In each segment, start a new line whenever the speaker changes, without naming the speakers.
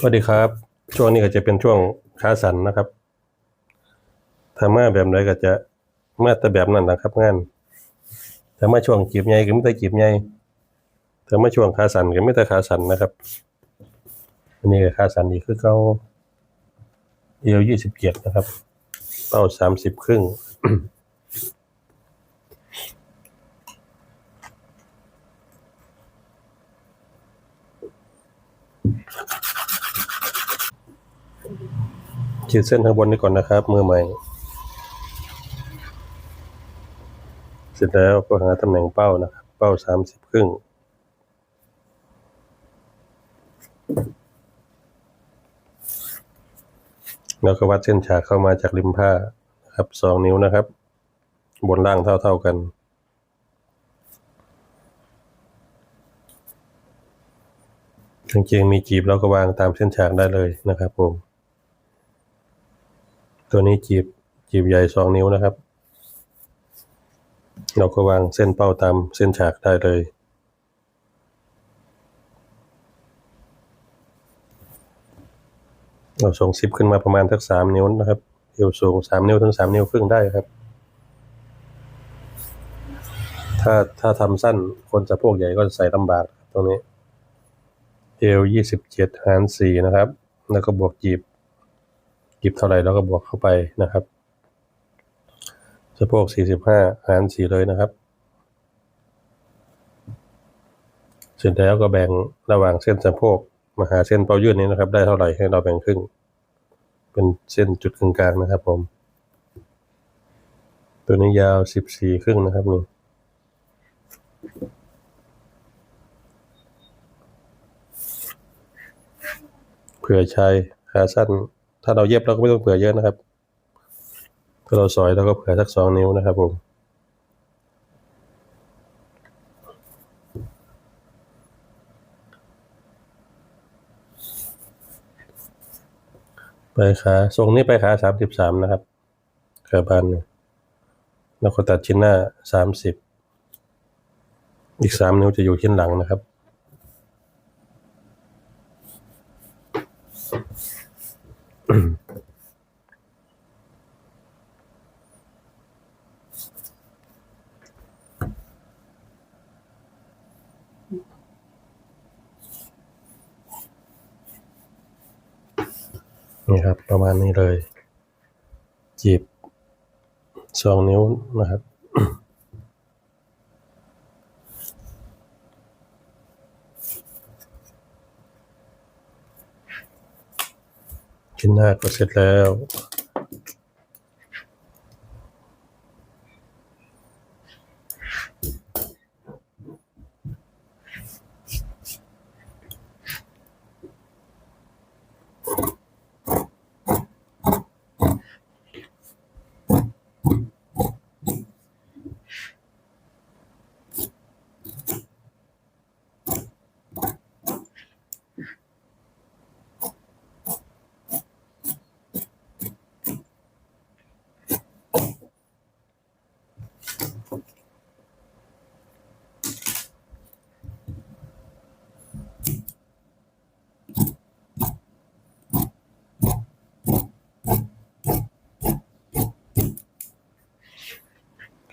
สวัสดีครับ ช่วงนี้ก็จะเป็นช่วงขาสันนะครับถ้ามาแบบไหนก็จะมาแต่แบบนั้นนะครับงานถ้ามาช่วงจีบใหญ่ก็ไม่แต่จีบใหญ่ถ้ามาช่วงขาสันก็ไม่แต่ขาสันนะครับ อันนี้ก็ขาสันอีกคือเก้าเอวยี่สิบเจ็ดนะครับเป้าสามสิบครึ่ง ขีดเส้นข้างบนนี้ก่อนนะครับ มือใหม่ เสร็จแล้วก็หาตำแหน่งเป้านะครับ เป้าสามสิบครึ่ง แล้วก็วัดเส้นฉากเข้ามาจากริมผ้านะครับสองนิ้วนะครับ บนล่างเท่าๆกันกางเกงมีจีบเราก็วางตามเส้นฉากได้เลยนะครับผม ตัวนี้จีบจีบใหญ่สองนิ้วนะครับ เราก็วางเส้นเป้าตามเส้นฉากได้เลย เราส่งซิปขึ้นมาประมาณสักสามนิ้วนะครับเอวสูงสามนิ้วถึงสามนิ้วครึ่งได้ครับ ถ้าถ้าทำสั้นคนสะโพกใหญ่ก็จะใส่ลำบากตรงนี้เอวยี่สิบเจ็ดหารสี่นะครับ แล้วก็บวกจีบ จีบเท่าไหร่เราก็บวกเข้าไปนะครับสะโพกสี่สิบห้าหารสี่เลยนะครับ เสร็จแล้วก็แบ่งระหว่างเส้นสะโพกมาหาเส้นเป้ายืดนี้นะครับ ได้เท่าไหร่ให้เราแบ่งครึ่ง เป็นเส้นจุดกลางนะครับ ผม ตัวนี้ยาวสิบสี่ครึ่งนะครับนี่เผื่อใชายขาสั้น ถ้าเราเย็บเราก็ไม่ต้องเผื่อเยอะนะครับถ้าเราสอยเราก็เผื่อสักสองนิ้วนะครับผมไปขาทรงนี้ไปขาสามสิบสามนะครับขาบานแล้วก็ตัดชิ้นหน้าสามสิบอีกสามนิ้วจะอยู่ชิ้นหลังนะครับ นี่ครับ ประมาณนี้เลย จีบสองนิ้วนะครับ ชิ้นหน้าก็เสร็จแล้ว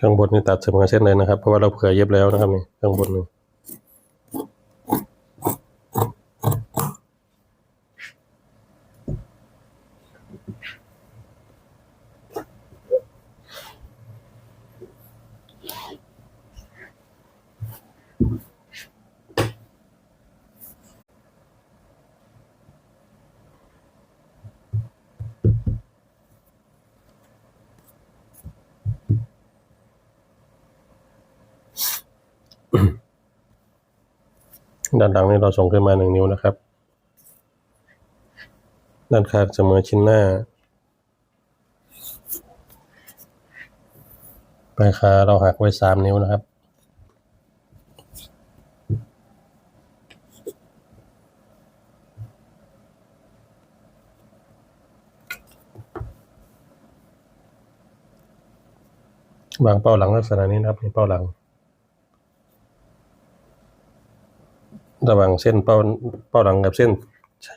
ข้างบนนี่ตัดเสมอเส้นเลยนะครับ เพราะว่าเราเผื่อเย็บแล้วนะครับนี่ข้างบนนี่ ด้านหลังนี่เราส่งขึ้นมาหนึ่งนิ้วนะครับ ด้านข้างเสมอชิ้นหน้า ปลายขาเราหักไว้สามนิ้วนะครับวางเป้าหลังลักษณะนี้นะครับนี่เป้าหลัง ระหว่างเส้นเป้าเป้าหลังกับเส้น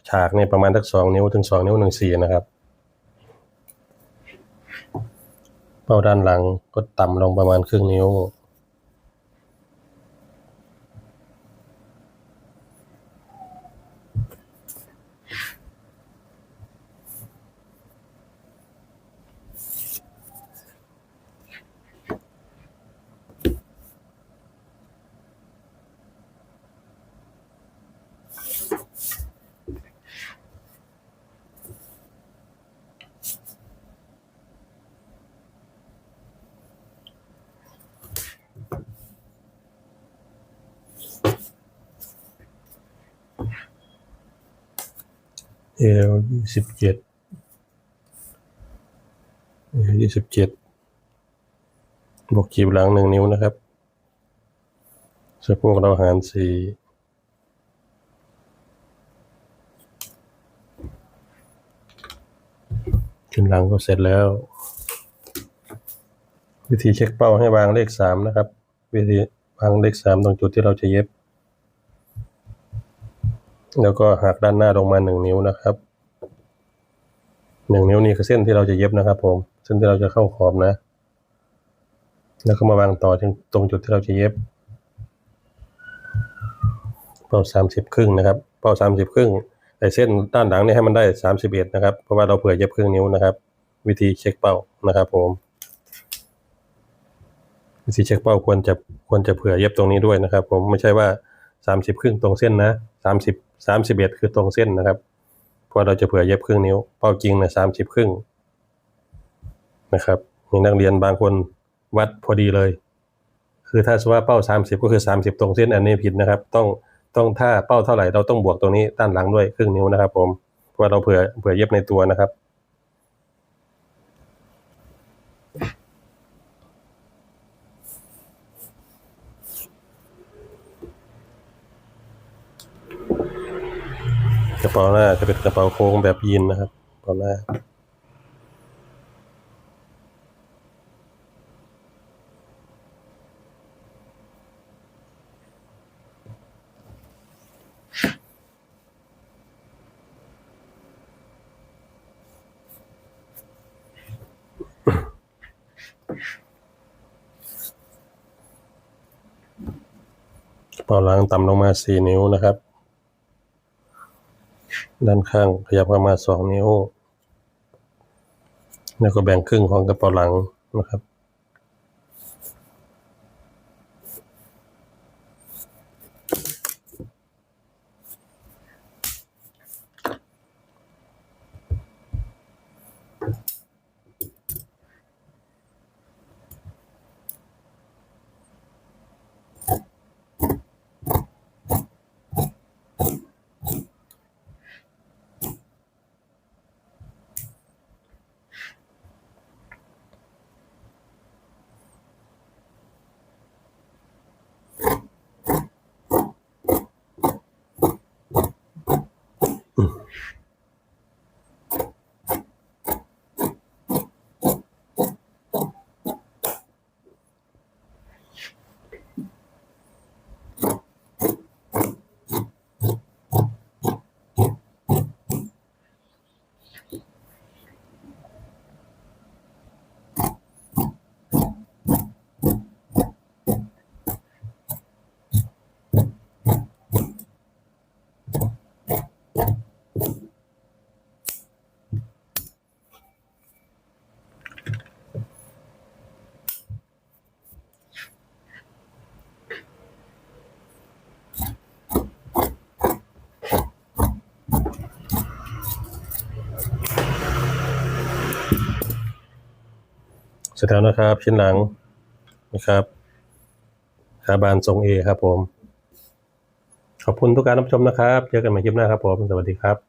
ฉากเนี่ยประมาณทักสองนิ้วถึงสองนิ้วหนึ่งสี่นะครับ เป้าด้านหลังก็ต่ำลงประมาณครึ่งนิ้ว เอลยี่สิบเจ็ดเอลยี่สิบเจ็ดบวกขีบหลังหนึ่งนิ้วนะครับสะโพกเราหารสี่ขึ้นหลังก็เสร็จแล้ว วิธีเช็คเป้าให้วางเลขสามนะครับ วิธีวางเลขสามตรงจุดที่เราจะเย็บ แล้วก็หักด้านหน้าลงมาหนึ่งนิ้วนะครับหนึ่งนิ้วนี่คือเส้นที่เราจะเย็บนะครับ ผม เส้นที่เราจะเข้าขอบนะ แล้วก็มาวางต่อถึงตรงจุดที่เราจะเย็บ เป้าสามสิบครึ่งนะครับ เป้าสามสิบครึ่งไอ้เส้นด้านหลังนี่ให้มันได้สามสิบเอ็ดนะครับ เพราะว่าเราเผื่อเย็บครึ่งนิ้วนะครับ วิธีเช็คเป้านะครับ ผม วิธีเช็คเป้าควรจะควรจะเผื่อเย็บตรงนี้ด้วยนะครับ ผมไม่ใช่ว่าสามสิบครึ่งตรงเส้นนะสามสิบ สามสิบเอ็ดคือตรงเส้นนะครับเพราะเราจะเผื่อเย็บครึ่งนิ้ว เป้าจริงนะสามสิบครึ่งนะครับมีนักเรียนบางคนวัดพอดีเลย คือถ้าสมมติว่าเป้าสามสิบก็คือสามสิบตรงเส้นอันนี้ผิดนะครับ ต้องต้องถ้าเป้าเท่าไหร่เราต้องบวกตรงนี้ด้านหลังด้วยครึ่งนิ้วนะครับ ผมเพราะเราเผื่อเผื่อเย็บในตัวนะครับ ระเป๋าหน้าจะเป็นกระเป๋าโค้งแบบยีนนะครับกระเป๋าหน้ากระเป๋าหลังต่ำลงมาสี่นิ้วนะครับ ด้านข้างขยับเข้ามาสองนิ้ว แล้วก็แบ่งครึ่งของกระเป๋าหลังนะครับ สร็จแล้วนะครับ ชิ้นหลังนะครับขาบานทรงเอครับผม ขอบคุณทุกการรับชมนะครับ เจอกันใหม่คลิปหน้าครับผม สวัสดีครับ